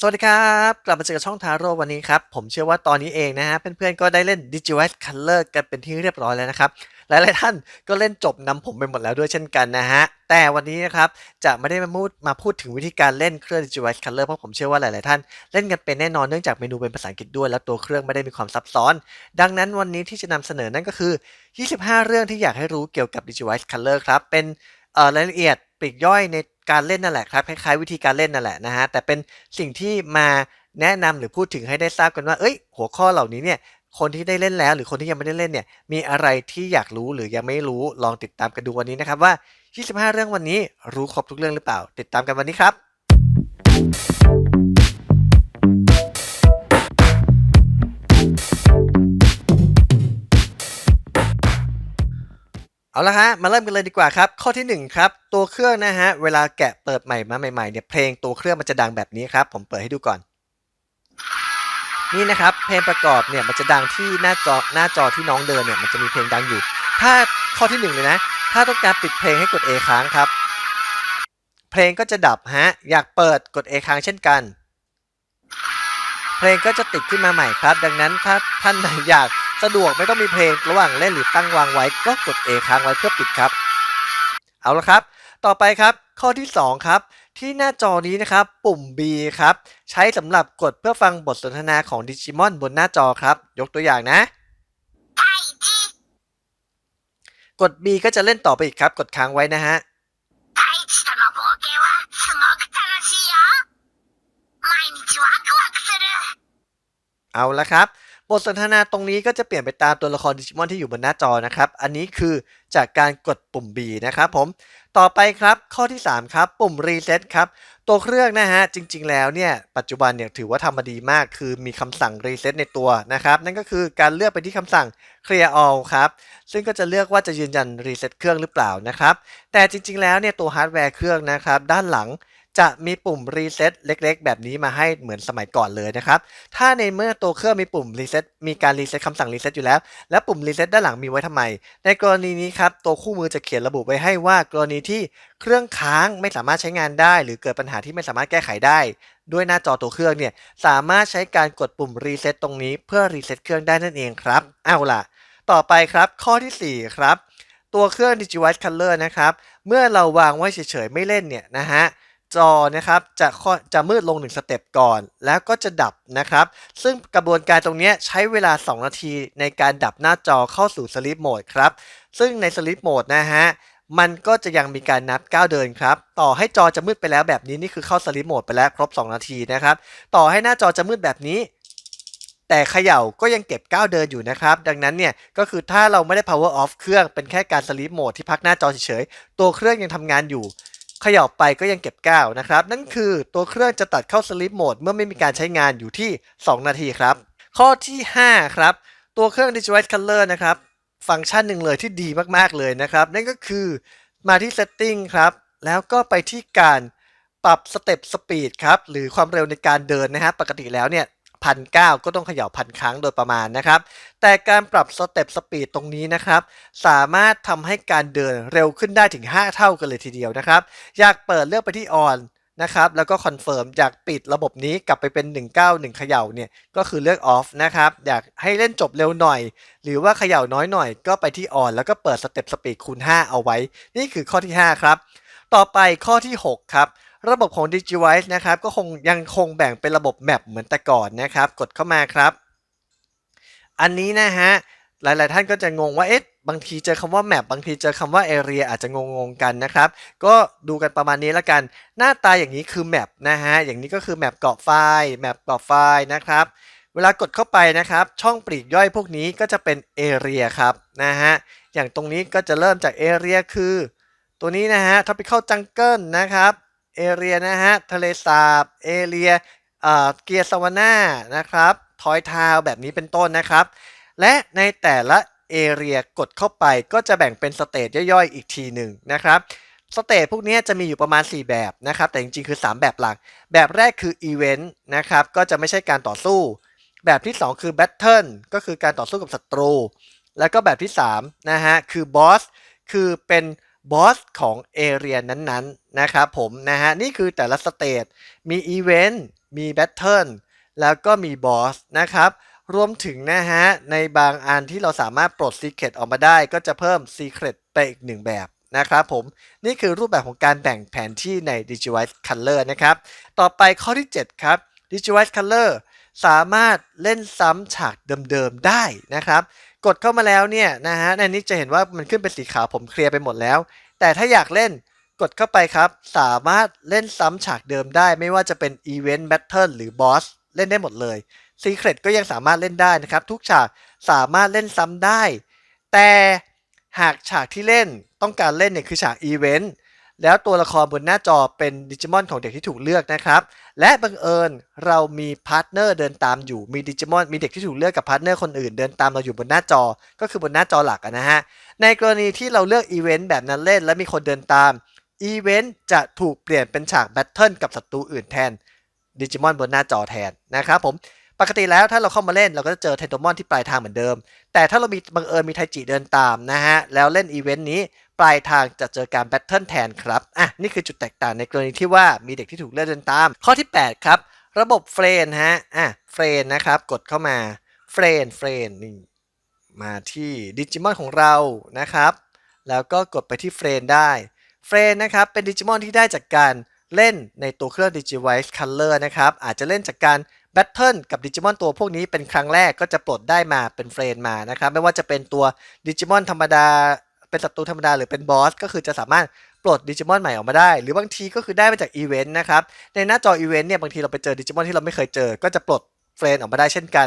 สวัสดีครับ กลับมาเจอกับช่องทาโร่วันนี้ครับ ผมเชื่อว่าตอนนี้เองนะฮะเพื่อนๆก็ได้เล่น Digivice Color กันเป็นที่เรียบร้อยแล้วนะครับ หลายๆท่านก็เล่นจบนำผมไปหมดแล้วด้วยเช่นกันนะฮะ แต่วันนี้นะครับจะไม่ได้มาพูดมาพูดถึงวิธีการเล่นเครื่อง Digivice Color เพราะผมเชื่อว่าหลายๆท่านเล่นกันเป็นแน่นอนเนื่องจากเมนูเป็นภาษาอังกฤษด้วยและตัวเครื่องไม่ได้มีความซับซ้อน ดังนั้นวันนี้ที่จะนำเสนอนั่นก็คือ 25 เรื่องที่อยากให้รู้เกี่ยวกับ Digivice Color ครับเป็นรายละเอียดปลีกย่อยใน การเล่นนั่นแหละครับคล้ายๆวิธีการเล่นนั่นแหละนะฮะแต่เป็นสิ่งที่มาแนะนำหรือพูดถึงให้ได้ทราบกันว่า เอ้ย หัวข้อเหล่านี้เนี่ยคนที่ได้เล่นแล้ว หรือคนที่ยังไม่ได้เล่นเนี่ยมีอะไรที่อยากรู้หรือยังไม่รู้ลองติดตามกันดูวันนี้นะครับว่า 25 เรื่องวันนี้รู้ครบทุกเรื่องหรือเปล่า ติดตามกันวันนี้ครับ เอาละฮะ มาเริ่มกันเลยดีกว่าครับ ข้อที่ 1 ครับ ตัวเครื่องนะฮะ เวลาแกะเปิดใหม่มาใหม่ๆเนี่ยเพลงตัวเครื่องมันจะดังแบบนี้ครับ ผมเปิดให้ดูก่อน นี่นะครับ เพลงประกอบเนี่ยมันจะดังที่หน้าจอหน้าจอที่น้องเดินเนี่ยมันจะมีเพลงดังอยู่ ถ้าข้อที่หนึ่งเลยนะ ถ้าต้องการปิดเพลงให้กด A ค้างครับ เพลงก็จะดับฮะ อยากเปิดกด A ค้างเช่นกัน เพลงก็จะติดขึ้นมาใหม่ครับ ดังนั้นถ้าท่านไหนอยาก สะดวกไม่ต้องมีเพลงระหว่างเล่นหรือตั้งวางไว้ก็กด A ค้างไว้เพื่อปิดครับ เอาละครับ ต่อไปครับ ข้อที่ 2 ครับ ที่หน้าจอนี้นะครับ ปุ่ม B ครับ ใช้สำหรับกดเพื่อฟังบทสนทนาของดิจิมอนบนหน้าจอครับ ยกตัวอย่างนะกด B ก็จะเล่นต่อไปอีกครับ กดค้างไว้นะฮะเอาละครับ บทสนทนาตรงนี้ก็จะเปลี่ยนไปตามตัวละครดิจิมอนที่อยู่บนหน้าจอนะครับ อันนี้คือจากการกดปุ่ม B นะครับผม ต่อไปครับข้อที่ 3 ครับ ปุ่ม Reset ครับ ตัวเครื่องนะฮะ จริง ๆ แล้วเนี่ย ปัจจุบันเนี่ยถือว่าทำมาดีมาก คือมีคำสั่ง Reset ในตัวนะครับ นั่นก็คือการเลือกไปที่คำสั่ง Clear All ครับ ซึ่งก็จะเลือกว่าจะยืนยัน Reset เครื่องหรือเปล่านะครับ แต่จริง ๆ แล้วเนี่ยตัวฮาร์ดแวร์เครื่องนะครับด้านหลัง จะมีปุ่ม reset เล็ก ๆ แบบนี้มาให้เหมือนสมัยก่อนเลยนะครับ ถ้าในเมื่อตัวเครื่องมีปุ่ม reset มีการ reset คำสั่ง reset อยู่แล้ว และปุ่ม reset ด้านหลังมีไว้ทำไม ในกรณีนี้ครับ ตัวคู่มือจะเขียนระบุไว้ให้ว่ากรณีที่เครื่องค้างไม่สามารถใช้งานได้ หรือเกิดปัญหาที่ไม่สามารถแก้ไขได้ ด้วยหน้าจอตัวเครื่องเนี่ยสามารถใช้การกดปุ่ม reset ตตรงนี้เพื่อ reset เครื่องได้นั่นเองครับเอาล่ะ ต่อไปครับข้อทีสี่4 ครับ ตัวเครื่อง Digivice Color นะครับเมื่อเราวางไว้เฉยๆไม่เล่นเนี่ยนะฮะ จอนะครับจะจะมืดลง 1 สเต็ปก่อน แล้วก็จะดับนะครับ ซึ่งกระบวนการตรงนี้ใช้เวลา 2 นาทีในการดับหน้าจอเข้าสู่ Sleep Mode ครับ ซึ่งใน Sleep Mode นะฮะมันก็จะยังมีการนับก้าวเดินครับ ต่อให้จอจะมืดไปแล้วแบบนี้นี่คือเข้า Sleep Mode ไปแล้วครบ 2 นาทีนะครับ ต่อให้หน้าจอจะมืดแบบนี้ แต่เขย่าก็ยังเก็บก้าวเดินอยู่นะครับ ดังนั้นเนี่ยก็คือถ้าเราไม่ได้ power off เครื่องเป็นแค่การ sleep mode ที่พักหน้าจอเฉยๆ ตัวเครื่องยังทำงานอยู่ เขย่าไปก็ยังเก็บก้าวนะครับ นั่นคือตัวเครื่องจะตัดเข้า sleep mode เมื่อไม่มีการใช้งานอยู่ที่ 2 นาทีครับ ข้อที่ 5 ครับ ตัวเครื่อง Digivice Color นะครับ ฟังก์ชันหนึ่งเลยที่ดีมากๆเลยนะครับ นั่นก็คือมาที่ setting ครับ แล้วก็ไปที่การปรับสเต็ปสปีดครับ หรือความเร็วในการเดินนะฮะ ปกติแล้วเนี่ย พันเก็ต้องเขย่าพันครั้งโดยประมาณนะครับ แต่การปรับสเต็ปสปีดตรงนี้นะครับ สามารถทำให้การเดินเร็วขึ้นได้ถึง 5 เท่ากันเลยทีเดียวนะครับ อยากเปิดเลือกไปที่ on นนะครับแล้วก็คอนเฟิร์มอยากปิดระบบนี้กลับไปเป็น 191 เขย่าเนี่ยก็คือเลือก off นะครับอยากให้เล่นจบเร็วหน่อย หรือว่าเขย่าน้อยหน่อย ก็ไปที่ on แล้วก็เปิดสเต็ปสปีดคูณ 5 เอาไว้ นี่คือข้อที่ 5 ครับ ต่อไปข้อที่ 6 ครับ ระบบของ Digivice นะครับก็คงยังคงแบ่งเป็นระบบแมปเหมือนแต่ก่อนนะครับ กดเข้ามาครับ อันนี้นะฮะหลาย ๆ ท่านก็จะงงว่าเอ๊ะบางทีเจอคำว่า map บางทีเจอคำว่า area อาจจะงง ๆ กันนะครับ ก็ดูกันประมาณนี้แล้วกัน หน้าตาอย่างนี้คือ map นะฮะ อย่างนี้ก็คือ map เกาะไฟล์ map เกาะไฟล์นะครับ เวลากดเข้าไปนะครับ ช่องปลีกย่อยพวกนี้ก็จะเป็น area ครับนะฮะ อย่างตรงนี้ก็จะเริ่มจาก area คือ ตัวนี้นะฮะ topical jungle นะครับ area นะฮะทะเลสาบ area เอ่อเกียร์สวาน่านะครับทอยทาวแบบนี้เป็นต้นนะครับ และในแต่ละ area กดเข้าไปก็จะแบ่งเป็นสเตจย่อยๆ อีกทีหนึ่งนะครับสเตจพวกนี้จะมีอยู่ประมาณ 4 แบบนะครับ แต่จริงๆ คือ 3 แบบหลัก แบบแรกคือ event นะครับ ก็จะไม่ใช่การต่อสู้ แบบที่ 2 คือ battle ก็คือการต่อสู้กับศัตรู แล้วก็แบบที่3นะฮะคือ boss คือเป็น บอสของเอเรียนั้นๆนะครับผมนะฮะนี่คือแต่ละสเตจมีอีเวนต์มีแบทเทิลแล้วก็มีบอสนะครับ รวมถึงนะฮะ ในบางอันที่เราสามารถปลด Secret ออกมาได้ ก็จะเพิ่ม Secret ไปอีกหนึ่งแบบนะครับผม นี่คือรูปแบบของการแบ่งแผนที่ใน Digivice Color นะครับ ต่อไปข้อที่ 7 ครับ Digivice Color สามารถเล่นซ้ำฉากเดิมๆได้นะครับ กดเข้ามาแล้วเนี่ยนะฮะในนี้จะเห็นว่ามันขึ้นเป็นสีขาวผมเคลียร์ไปหมดแล้ว แต่ถ้าอยากเล่นกดเข้าไปครับ สามารถเล่นซ้ำฉากเดิมได้ ไม่ว่าจะเป็น Event Battle หรือ Boss เล่นได้หมดเลย Secret ก็ยังสามารถเล่นได้นะครับ ทุกฉากสามารถเล่นซ้ำได้ แต่หากฉากที่เล่นต้องการเล่นเนี่ยคือฉาก Event แล้วตัวละครบนหน้าจอเป็นดิจิมอนของเด็กที่ถูกเลือกนะครับ และบังเอิญเรามีพาร์ทเนอร์เดินตามอยู่ มีดิจิมอน มีเด็กที่ถูกเลือกกับพาร์ทเนอร์คนอื่นเดินตามเราอยู่บนหน้าจอ ก็คือบนหน้าจอหลักนะฮะ ในกรณีที่เราเลือกอีเวนต์แบบนั้นเล่น และมีคนเดินตาม อีเวนต์จะถูกเปลี่ยนเป็นฉากแบทเทิลกับศัตรูอื่นแทนดิจิมอนบนหน้าจอแทนนะครับผม ปกติแล้วถ้าเราเข้ามาเล่นเราก็จะเจอเทนโดมอนที่ปลายทางเหมือนเดิม แต่ถ้าเรามีบังเอิญมีไทจิเดินตามนะฮะ แล้วเล่นอีเวนต์นี้ปลายทางจะเจอการแบทเทิลแทนครับ อะ นี่คือจุดแตกต่างในกรณีที่ว่ามีเด็กที่ถูกเลือกเดินตาม ข้อที่ 8 ครับ ระบบเฟรนฮะ อะ เฟรนนะครับ กดเข้ามาเฟรนเฟรนนี่ มาที่ดิจิมอนของเรานะครับ แล้วก็กดไปที่เฟรนได้เฟรนนะครับเป็นดิจิมอนที่ได้จากการเล่นในตัวเครื่อง Digivice Color นะครับ อาจจะเล่นจากการ แบทเทิลกับดิจิมอนตัวพวกนี้เป็นครั้งแรกก็จะปลดได้มาเป็นเฟรนมานะครับ ไม่ว่าจะเป็นตัวดิจิมอนธรรมดา เป็นศัตรูธรรมดาหรือเป็นบอส ก็คือจะสามารถปลดดิจิมอนใหม่ออกมาได้ หรือบางทีก็คือได้มาจากอีเวนต์นะครับ ในหน้าจออีเวนต์เนี่ยบางทีเราไปเจอดิจิมอนที่เราไม่เคยเจอ ก็จะปลดเฟรนออกมาได้เช่นกัน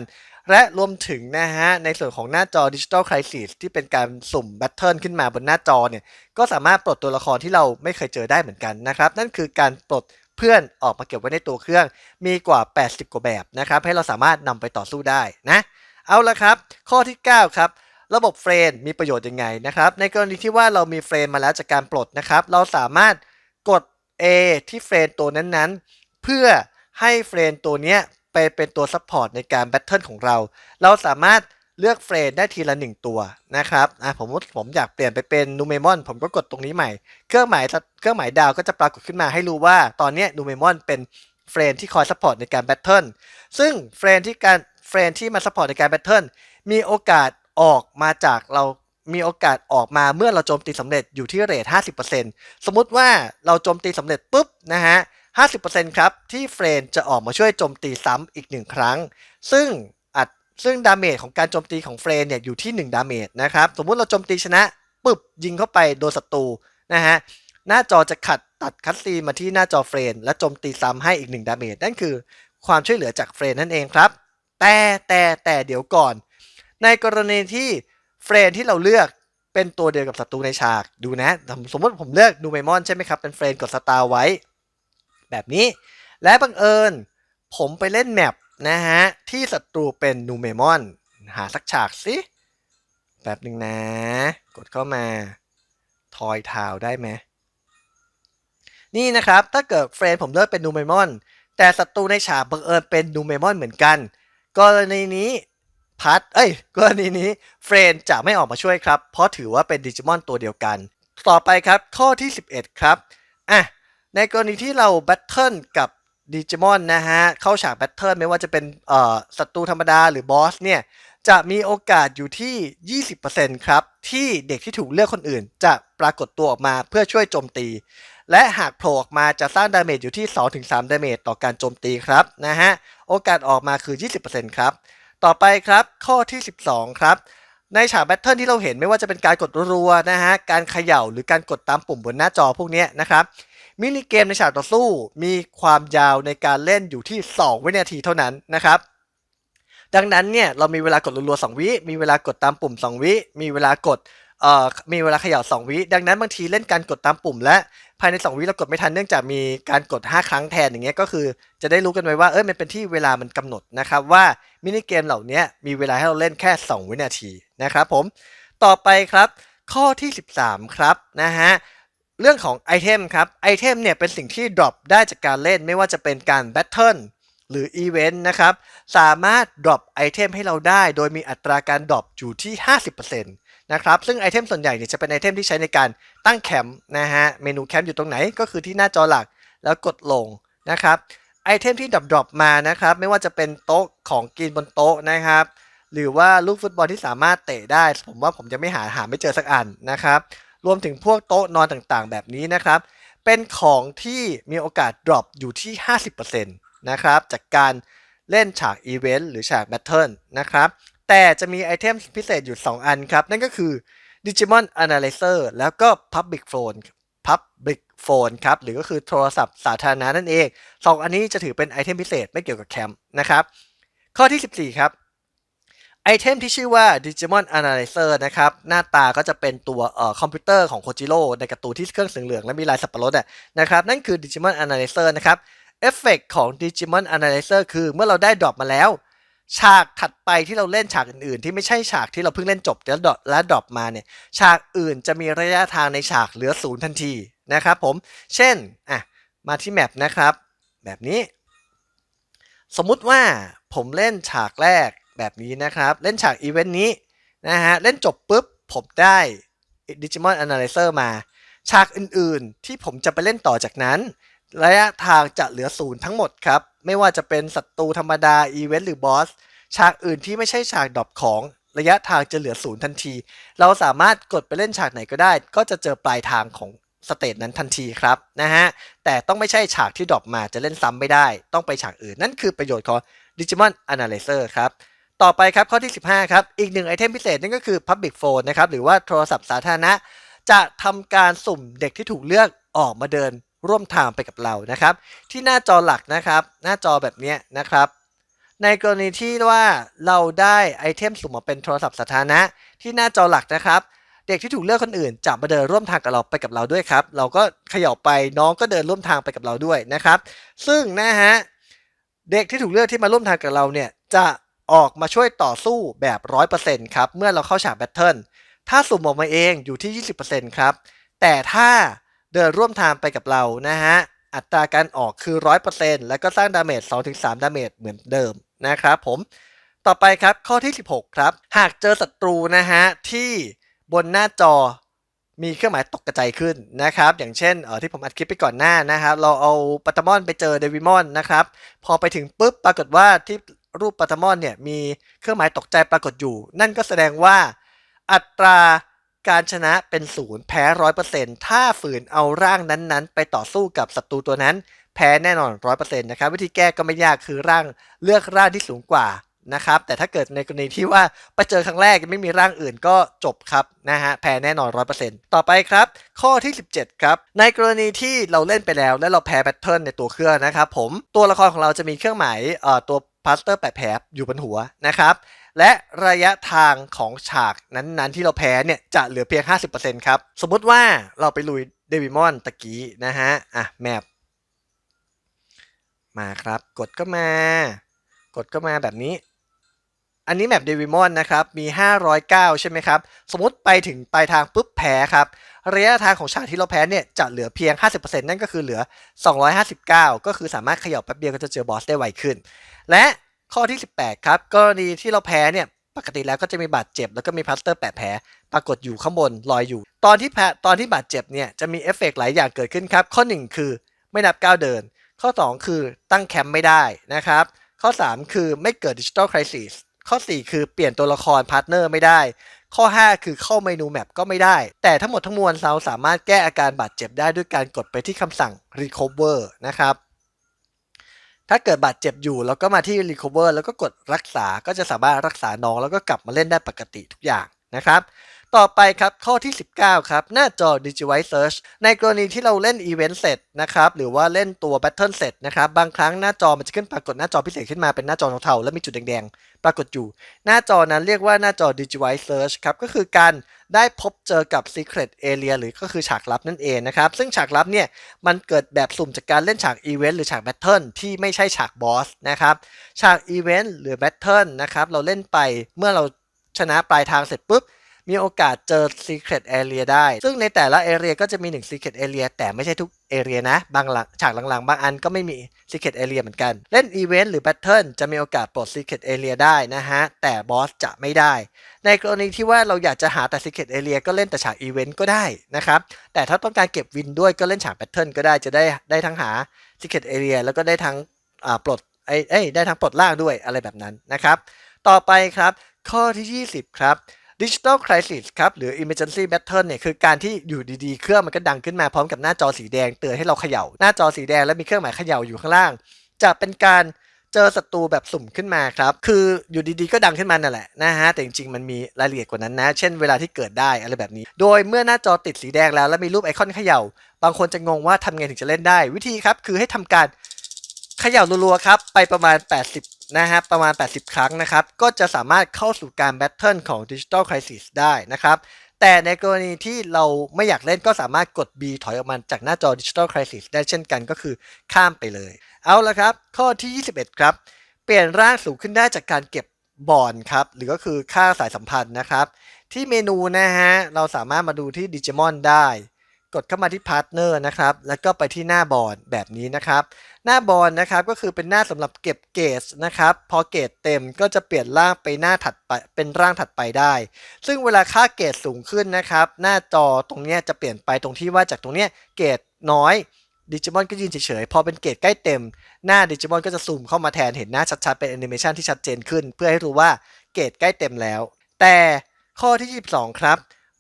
และรวมถึงนะฮะในส่วนของหน้าจอ Digital Crisis ที่เป็นการสุ่มแบทเทิลขึ้นมาบนหน้าจอเนี่ยก็สามารถปลดตัวละครที่เราไม่เคยเจอได้เหมือนกันนะครับ นั่นคือการปลด เพื่อนออกมาเก็บไว้ในตัวเครื่อง มีกว่า 80 กว่าแบบนะครับให้เราสามารถนำไปต่อสู้ได้นะเอาละครับ ข้อที่ 9 ครับระบบเฟรนมีประโยชน์ยังไงนะครับในกรณีที่ว่าเรามีเฟรนมาแล้วจากการปลดนะครับ เราสามารถกด A ที่เฟรนตัวนั้นๆ เพื่อให้เฟรนตัวเนี้ยไปเป็นตัวซัพพอร์ตในการแบทเทิลของเรา เราสามารถ เลือกเฟรนได้ทีละ 1 ตัวนะครับอะผมผมอยากเปลี่ยนไปเป็นนูเมมอนผมก็กดตรงนี้ใหม่ เครื่องหมายเครื่องหมายดาวก็จะปรากฏขึ้นมาให้รู้ว่าตอนนี้นูเมมอนเป็นเฟรนที่คอยซัพพอร์ตในการแบทเทิลซึ่งเฟรนที่การเฟรนที่มาซัพพอร์ตในการแบทเทิลมีโอกาสออกมาจากเรามีโอกาสออกมาเมื่อเราโจมตีสำเร็จอยู่ที่เรท 50%สมมุติว่าเราโจมตีสำเร็จปุ๊บนะฮะ 50%ครับที่เฟรนจะออกมาช่วยโจมตีซ้ำอีกหนึ่งครั้ง ซึ่ง ซึ่งดาเมจของการโจมตีของเฟรนเนี่ยอยู่ที่ 1 ดาเมจนะครับ สมมุติเราโจมตีชนะปุ๊บยิงเข้าไปโดนศัตรูนะฮะหน้าจอจะขัดตัดคัตซีมาที่หน้าจอเฟรนและโจมตีซ้ำให้อีก 1 ดาเมจนั่นคือความช่วยเหลือจากเฟรนนั่นเองครับ แต่แต่แต่เดี๋ยวก่อน ในกรณีที่เฟรนที่เราเลือกเป็นตัวเดียวกับศัตรูในฉากดูนะ สมมติผมเลือกนูเมมอนใช่ไหมครับเป็นเฟรนกดสตาร์ไว้ แบบนี้ และบังเอิญ ผมไปเล่นแมป นะฮะ ที่ศัตรูเป็นนูเมมอน หาสักฉากสิแบบหนึ่งนะ กดเข้ามาทอยทาวได้ไหมนี่นะครับ ถ้าเกิดเฟรนผมเลือกเป็นนูเมมอน แต่ศัตรูในฉากบังเอิญเป็นนูเมมอนเหมือนกัน กรณีนี้พัดเอ้ย กรณีนี้เฟรนจะไม่ออกมาช่วยครับ เพราะถือว่าเป็นดิจิมอนตัวเดียวกัน ต่อไปครับข้อที่ 11 ครับอะในกรณีที่เราแบทเทิลกับ ดิจิมอนนะฮะ เข้าฉากแบทเทิลไม่ว่าจะเป็นศัตรูธรรมดาหรือบอสเนี่ย จะมีโอกาสอยู่ที่ 20%ครับ ที่เด็กที่ถูกเลือกคนอื่น จะปรากฏตัวออกมาเพื่อช่วยโจมตี และหากโผล่ออกมาจะสร้างดาเมจอยู่ที่ 2-3 ดาเมจต่อการโจมตีครับนะฮะ โอกาสออกมาคือ 20%ครับ ต่อไปครับข้อที่ 12 ครับในฉากแบทเทิลที่เราเห็นไม่ว่าจะเป็นการกดรัวๆนะฮะ การเขย่าหรือการกดตามปุ่มบนหน้าจอพวกเนี้ยนะครับ มินิเกมในฉากต่อสู้มีความยาวในการเล่นอยู่ที่ 2 วินาทีเท่านั้นนะครับดังนั้นเนี่ยเรามีเวลากดรัวๆ2วิ มีเวลากดตามปุ่ม 2 วิ มีเวลากดเอ่อมีเวลาเขย่า2 วิ ดังนั้นบางทีเล่นการกดตามปุ่ม และภายใน 2 วิเรากดไม่ทันเนื่องจากมีการกด 5 ครั้งแทนอย่างเงี้ยก็คือจะได้รู้กันไว้ว่าเออมันเป็นที่เวลามันกำหนดนะครับว่ามินิเกมเหล่านี้มีเวลาให้เราเล่นแค่ 2 วินาทีนะครับผมต่อไปครับ ข้อที่ 13 ครับนะฮะ เรื่องของไอเทมครับ ไอเทมเนี่ยเป็นสิ่งที่ดรอปได้จากการเล่นไม่ว่าจะเป็นการแบทเทิลหรืออีเวนต์นะครับ สามารถดรอปไอเทมให้เราได้ โดยมีอัตราการดรอปอยู่ที่ 50%นะครับ ซึ่งไอเทมส่วนใหญ่เนี่ยจะเป็นไอเทมที่ใช้ในการตั้งแคมป์นะฮะ เมนูแคมป์อยู่ตรงไหนก็คือที่หน้าจอหลักแล้วกดลงนะครับ ไอเทมที่ดรอปดรอปมานะครับ ไม่ว่าจะเป็นโต๊ะของกินบนโต๊ะนะครับ หรือว่าลูกฟุตบอลที่สามารถเตะได้ ผมว่าผมจะไม่หาหาไม่เจอสักอันนะครับ รวมถึงพวกโต๊ะนอนต่างๆ แบบนี้นะครับ เป็นของที่มีโอกาสดรอปอยู่ที่ 50%นะครับจากการเล่นฉากอีเวนต์หรือฉากแบทเทิลนะครับแต่จะมีไอเทมพิเศษอยู่ 2 อันครับ นั่นก็คือ Digimon Analyzer แล้วก็ Public Phone Public Phone ครับ หรือก็คือโทรศัพท์สาธารณะนั่นเอง 2 อันนี้จะถือเป็นไอเทมพิเศษไม่เกี่ยวกับแคมป์นะครับ ข้อที่ 14 ครับ ไอเทมที่ชื่อว่า Digimon Analyzer นะครับ หน้าตาก็จะเป็นตัวเอ่อคอมพิวเตอร์ของโคจิโร่ในการ์ตูนที่เครื่องสีเหลืองและมีลายสับปะรดอะนะครับ นั่นคือ Digimon Analyzer นะครับเอฟเฟกของ Digimon Analyzer คือเมื่อเราได้ดรอปมาแล้ว ฉากถัดไปที่เราเล่นฉากอื่นๆ ที่ไม่ใช่ฉากที่เราเพิ่งเล่นจบแล้วดรอปและดรอปมาเนี่ยฉากอื่นจะมีระยะทางในฉากเหลือศูนย์ทันทีนะครับผม เช่นอะมาที่แมปนะครับ แบบนี้ สมมุติว่าผมเล่นฉากแรก แบบนี้นะครับ เล่นฉากอีเวนต์นี้นะฮะ เล่นจบปุ๊บ ผมได้ Digimon Analyzer มา ฉากอื่นๆ ที่ผมจะไปเล่นต่อจากนั้นระยะทางจะเหลือศูนย์ทั้งหมดครับ ไม่ว่าจะเป็นศัตรูธรรมดาอีเวนต์หรือบอส ฉากอื่นที่ไม่ใช่ฉากดรอปของระยะทางจะเหลือศูนย์ทันที เราสามารถกดไปเล่นฉากไหนก็ได้ ก็จะเจอปลายทางของสเตจนั้นทันทีครับนะฮะ แต่ต้องไม่ใช่ฉากที่ดรอปมาจะเล่นซ้ำไม่ได้ ต้องไปฉากอื่น นั่นคือประโยชน์ของ Digimon Analyzer ครับ ต่อไปครับข้อที่ 15 ครับ อีกหนึ่งไอเทมพิเศษนั่นก็คือ Public Phone นะครับ หรือว่าโทรศัพท์สาธารณะ จะทำการสุ่มเด็กที่ถูกเลือกออกมาเดินร่วมทางไปกับเรานะครับ ที่หน้าจอหลักนะครับ หน้าจอแบบนี้นะครับ ในกรณีที่ว่าเราได้ไอเทมสุ่มมาเป็นโทรศัพท์สาธารณะ ที่หน้าจอหลักนะครับเด็กที่ถูกเลือกคนอื่นจะมาเดินร่วมทางกับเราไปกับเราด้วยครับ เราก็เขย่าไปน้องก็เดินร่วมทางไปกับเราด้วยนะครับ ซึ่งนะฮะเด็กที่ถูกเลือกที่มาร่วมทางกับเราเนี่ยจะ ออกมาช่วยต่อสู้แบบ 100%ครับ เมื่อเราเข้าฉากแบทเทิล ถ้าสุ่มออกมาเองอยู่ที่ 20%ครับ แต่ถ้าเดินร่วมทางไปกับเรานะฮะ อัตราการออกคือ 100%แล้วก็สร้างดาเมจ 2-3 ดาเมจเหมือนเดิมนะครับผม ต่อไปครับข้อที่ 16 ครับ หากเจอศัตรูนะฮะที่บนหน้าจอมีเครื่องหมายตกกระจายขึ้นนะครับ อย่างเช่นเออที่ผมอัดคลิปไปก่อนหน้านะครับ เราเอาปัตมอนไปเจอเดวิมอนนะครับ พอไปถึงปุ๊บปรากฏว่าที่ รูปปัตมอนเนี่ยมีเครื่องหมายตกใจปรากฏอยู่ นั่นก็แสดงว่า อัตราการชนะเป็นศูนย์แพ้ร้อยเปอร์เซ็นต์ถ้าฝืนเอาร่างนั้นๆ ไปต่อสู้กับศัตรูตัวนั้น แพ้แน่นอนร้อยเปอร์เซ็นต์นะครับ วิธีแก้ก็ไม่ยากคือร่างเลือกร่างที่สูงกว่านะครับแต่ถ้าเกิดในกรณีที่ว่าไปเจอครั้งแรกยังไม่มีร่างอื่นก็จบครับนะฮะแพ้แน่นอนร้อยเปอร์เซ็นต์ต่อไปครับ ข้อที่ 17 ครับ ในกรณีที่เราเล่นไปแล้ว และเราแพ้แบทเทิลในตัวเครื่องนะครับผมตัวละครของเราจะมีเครื่องหมายเอ่อตัว พลาสเตอร์แปะแผลอยู่บนหัวนะครับ และระยะทางของฉากนั้นๆ ที่เราแพ้เนี่ยจะเหลือเพียง 50%ครับ สมมุติว่าเราไปลุยเดวิมอนตะกี้นะฮะ อะ แมปมาครับ กดก็มา กดก็มาแบบนี้ อันนี้แมปเดวิมอนนะครับ มี 509 ใช่ไหมครับ สมมติไปถึงปลายทางปุ๊บแพ้ครับ ระยะทางของฉากที่เราแพ้เนี่ยจะเหลือเพียง 50%นั่นก็คือเหลือ 259 ก็คือสามารถเขย่าแป๊บเดียวก็จะเจอบอสได้ไวขึ้น และข้อที่ 18 ครับกรณีที่เราแพ้เนี่ยปกติแล้วก็จะมีบาดเจ็บ แล้วก็มีพลาสเตอร์แปะแผลปรากฏอยู่ข้างบนลอยอยู่ ตอนที่แพ้ตอนที่บาดเจ็บเนี่ยจะมีเอฟเฟกต์หลายอย่างเกิดขึ้นครับ ข้อ 1 คือไม่นับก้าวเดิน ข้อ 2 คือตั้งแคมป์ไม่ได้นะครับ ข้อ 3 คือไม่เกิดดิจิ t a ลคริสิสข้อ 4 คือเปลี่ยนตัวละครพาร์ทเนอร์ไม่ได้ ข้อ 5 คือเข้าเมนูแมปก็ไม่ได้ แต่ทั้งหมดทั้งมวลเราสามารถแก้อาการบาดเจ็บได้ด้วยการกดไปที่คำสั่ง recover นะครับ ถ้าเกิดบาดเจ็บอยู่เราก็มาที่ recover แล้วก็กดรักษาก็จะสามารถรักษาน้องแล้วก็กลับมาเล่นได้ปกติทุกอย่างนะครับ ต่อไปครับข้อที่ 19 ครับ หน้าจอ Digivice Search ในกรณีที่เราเล่นอีเวนต์เสร็จนะครับหรือว่าเล่นตัว Battle เสร็จนะครับบางครั้งหน้าจอมันจะขึ้นปรากฏหน้าจอพิเศษขึ้นมาเป็นหน้าจอเทาๆและมีจุดแดงๆ ปรากฏอยู่ หน้าจอนั้นเรียกว่าหน้าจอ Digivice Search ครับก็คือการได้พบเจอกับ Secret Area หรือก็คือฉากลับนั่นเองนะครับซึ่งฉากลับเนี่ยมันเกิดแบบสุ่มจากการเล่นฉากอีเวนต์หรือฉากแบทเทิลที่ไม่ใช่ฉากบอสนะครับฉากอีเวนต์หรือแบทเทิลนะครับเราเล่นไปเมื่อเราชนะปลายทางเสร็จปุ๊บ มีโอกาสเจอ Secret Area ได้ ซึ่งในแต่ละ Area ก็จะมี 1 Secret Area แต่ไม่ใช่ทุก Area นะ บางหลังฉากหลังๆ บางอันก็ไม่มี Secret Area เหมือนกัน เล่น Event หรือ Battle จะมีโอกาสปลด Secret Area ได้นะฮะ แต่บอสจะไม่ได้ ในกรณีที่ว่าเราอยากจะหาแต่ Secret Area ก็เล่นแต่ฉาก Event ก็ได้นะครับ แต่ถ้าต้องการเก็บวินด้วยก็เล่นฉาก Battle ก็ได้ จะได้ได้ทั้งหา Secret Area แล้วก็ได้ทั้งปลดเอ้ได้ทั้งปลดล่างด้วยอะไรแบบนั้นนะครับ ต่อไปครับ ข้อที่ 20 ครับ Digital Crisis ครับหรือ Emergency Battle เนี่ยคือการที่อยู่ดีๆ เครื่องมันก็ดังขึ้นมาพร้อมกับหน้าจอสีแดงเตือนให้เราเขย่า หน้าจอสีแดงแล้วมีเครื่องหมายเขย่าอยู่ข้างล่าง จะเป็นการเจอศัตรูแบบสุ่มขึ้นมาครับ คืออยู่ดีๆ ก็ดังขึ้นมานั่นแหละนะฮะ แต่จริงๆ มันมีรายละเอียดกว่านั้นนะ เช่นเวลาที่เกิดได้อะไรแบบนี้ โดยเมื่อหน้าจอติดสีแดงแล้วแล้วมีรูปไอคอนเขย่า บางคนจะงงว่าทำไงถึงจะเล่นได้ วิธีครับคือให้ทำการเขย่ารัวๆครับไปประมาณ 80 นะฮะประมาณ 80 ครั้งนะครับ ก็จะสามารถเข้าสู่การแบทเทิลของ Digital Crisis ได้นะครับ แต่ในกรณีที่เราไม่อยากเล่นก็สามารถกด B ถอยออกมาจากหน้าจอ Digital Crisis ได้เช่นกันก็คือข้ามไปเลย เอาละครับ ข้อที่ 21 ครับ เปลี่ยนร่างสูงขึ้นได้จากการเก็บบอลครับ หรือก็คือค่าสายสัมพันธ์นะครับ ที่เมนูนะฮะเราสามารถมาดูที่ Digimon ได้ กดเข้ามาที่พาร์ทเนอร์นะครับ แล้วก็ไปที่หน้าบอลแบบนี้นะครับ หน้าบอลนะครับก็คือเป็นหน้าสำหรับเก็บเกรดนะครับ พอเกรดเต็มก็จะเปลี่ยนร่างไปหน้าถัดไปเป็นร่างถัดไปได้ ซึ่งเวลาค่าเกรดสูงขึ้นนะครับ หน้าจอตรงนี้จะเปลี่ยนไปตรงที่ว่าจากตรงนี้เกรดน้อยดิจิมอนก็ยืนเฉยๆ พอเป็นเกรดใกล้เต็ม หน้าดิจิมอนก็จะซูมเข้ามาแทนเห็นหน้าชัดๆ เป็นแอนิเมชันที่ชัดเจนขึ้น เพื่อให้รู้ว่าเกรดใกล้เต็มแล้ว แต่ข้อที่ 22 ครับ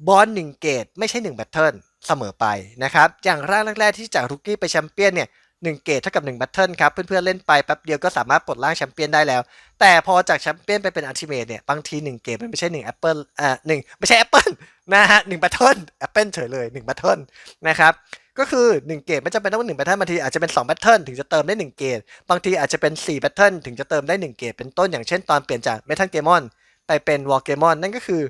บอลหนึ่งเกตไม่ใช่1แบตเทิล เสมอไปนะครับอย่างร่างแรกๆที่จากรุกกี้ไปแชมเปี้ยนเนี่ยหนึ่งเกตเท่ากับ1แบตเทิลครับเพื่อนๆเล่นไปแป๊บเดียวก็สามารถปลดร่างแชมเปี้ยนได้แล้ว แต่พอจากแชมเปี้ยนไปเป็นอัลติเมทเนี่ยบางที 1 เกตมันไม่ใช่1แอปเปิลอ่าหนึ่งไม่ใช่แอปเปิลนะฮะหนึ่งแบตเทิลแอปเปิลเฉยเลย1แบตเทิลนะครับก็คือ 1 เกตไม่จำเป็นต้องเป็น1แบตเทิลบางทีอาจจะเป็น2แบตเทิลถึงจะเติมได้ 1 เกตบางทีอาจจะเป็น4แบตเทิลถึงจะเติมได้ 1 เกตเป็นต้นอย่างเช่นตอนเปลี่ยนจากเมทัลเกมอนไปเป็นวอลเกมอนนั่นก็คือ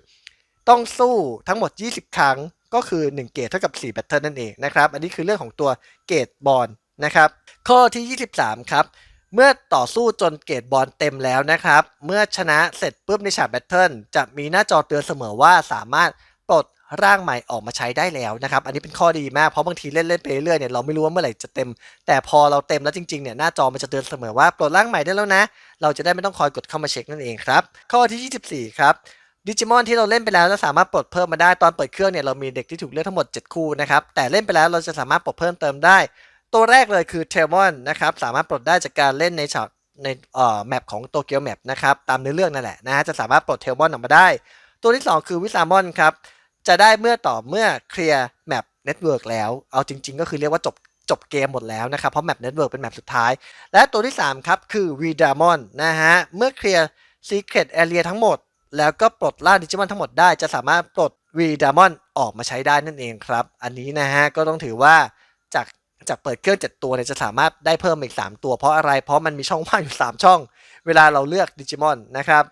ต้องสู้ทั้งหมด 20 ครั้ง ก็คือ 1 เกตเท่ากับ4แบตเทิลนั่นเองนะครับ อันนี้คือเรื่องของตัวเกตบอลนะครับ ข้อที่ 23 ครับ เมื่อต่อสู้จนเกตบอลเต็มแล้วนะครับ เมื่อชนะเสร็จปุ๊บในฉากแบทเทิลจะมีหน้าจอเตือนเสมอว่าสามารถปลดร่างใหม่ออกมาใช้ได้แล้วนะครับ อันนี้เป็นข้อดีมากเพราะบางทีเล่นเล่นไปเรื่อยเนี่ยเราไม่รู้ว่าเมื่อไหร่จะเต็ม แต่พอเราเต็มแล้วจริงๆเนี่ยหน้าจอมันจะเตือนเสมอว่าปลดร่างใหม่ได้แล้วนะ เราจะได้ไม่ต้องคอยกดเข้ามาเช็คนั่นเองครับ ข้อที่ 24 ครับ ดิจิมอนที่เราเล่นไปแล้วจะสามารถปลดเพิ่มมาได้ตอนเปิดเครื่องเนี่ยเรามีเด็กที่ถูกเลือกทั้งหมด 7 คู่นะครับ แต่เล่นไปแล้วเราจะสามารถปลดเพิ่มเติมได้ ตัวแรกเลยคือเทลมอนนะครับสามารถปลดได้จากการเล่นในฉากในเอ่อแมปของโตเกียวแมปนะครับตามเนื้อเรื่องนั่นแหละนะฮะจะสามารถปลดเทลมอนออกมาได้ ตัวที่ 2 คือวิซามอนครับจะได้เมื่อต่อเมื่อเคลียร์แมปเน็ตเวิร์กแล้ว เอาจริง ๆ ก็คือเรียกว่าจบจบเกมหมดแล้วนะครับเพราะแมปเน็ตเวิร์กเป็นแมปสุดท้าย และตัวที่ 3 ครับ คือวีดามอนนะฮะเมื่อเคลียร์ซีเครตแอเรียทั้งหมด แล้วก็ปลดล่าดิจิมอนทั้งหมดได้จะสามารถปลดวีดามอนออกมาใช้ได้นั่นเองครับ อันนี้นะฮะก็ต้องถือว่าจากจากเปิดเครื่อง 7 ตัวเนี่ยจะสามารถได้เพิ่มอีก 3 ตัวเพราะอะไร เพราะมันมีช่องว่างอยู่ 3 ช่อง เวลาเราเลือกดิจิมอนนะครับ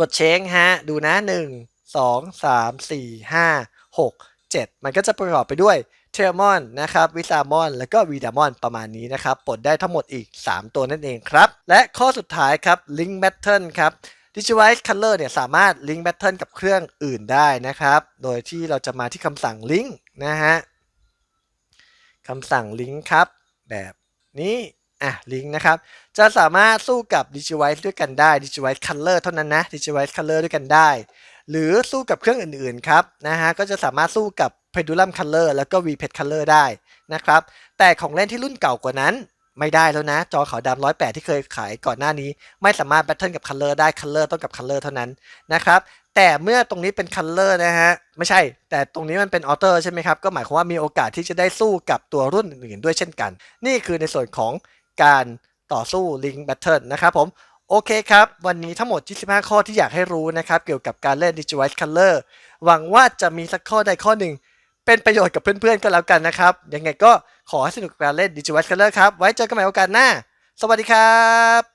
กดเชงฮะ ดูนะ 1 2 3 4 5 6 7 มันก็จะประกอบไปด้วยเทลมอนนะครับวิซามอน แล้วก็วีดามอนประมาณนี้นะครับ ปลดได้ทั้งหมดอีก 3 ตัวนั่นเองครับ และข้อสุดท้ายครับ Link Battle ครับ Digitize Color เนี่ยสามารถ Link Battle กับเครื่องอื่นได้นะครับ โดยที่เราจะมาที่คำสั่ง Link นะฮะคำสั่ง Link ครับ แบบนี้อะ Link นะครับ จะสามารถสู้กับ Digitalize ด้วยกันได้ Digitize Color เท่านั้นนะ Digitalize Color ด้วยกันได้ หรือสู้กับเครื่องอื่นๆครับนะฮะก็จะสามารถสู้กับ Pendulum Color แล้วก็ VPET Color ได้นะครับ แต่ของเล่นที่รุ่นเก่ากว่านั้น ไม่ได้แล้วนะ จอขาวดำ108ที่เคยขายก่อนหน้านี้ ไม่สามารถแบทเทิลกับ Color ได้ Color ต้องกับ Color เท่านั้นนะครับแต่เมื่อตรงนี้เป็น Color นะฮะไม่ใช่ แต่ตรงนี้มันเป็น Auto ใช่ไหมครับ ก็หมายความว่ามีโอกาสที่จะได้สู้กับตัวรุ่นอื่นด้วยเช่นกัน นี่คือในส่วนของการต่อสู้ Link Battle นะครับผมโอเคครับ วันนี้ทั้งหมด 25 ข้อที่อยากให้รู้นะครับ เกี่ยวกับการเล่น Digitalize Color หวังว่าจะมีสักข้อใดข้อหนึ่ง เป็นประโยชน์กับเพื่อนๆก็แล้วกันนะครับ ยังไงก็ ขอให้สนุกกับการเล่นดิจิวัตกันเลยครับ ไว้เจอกันใหม่โอกาสหน้า สวัสดีครับ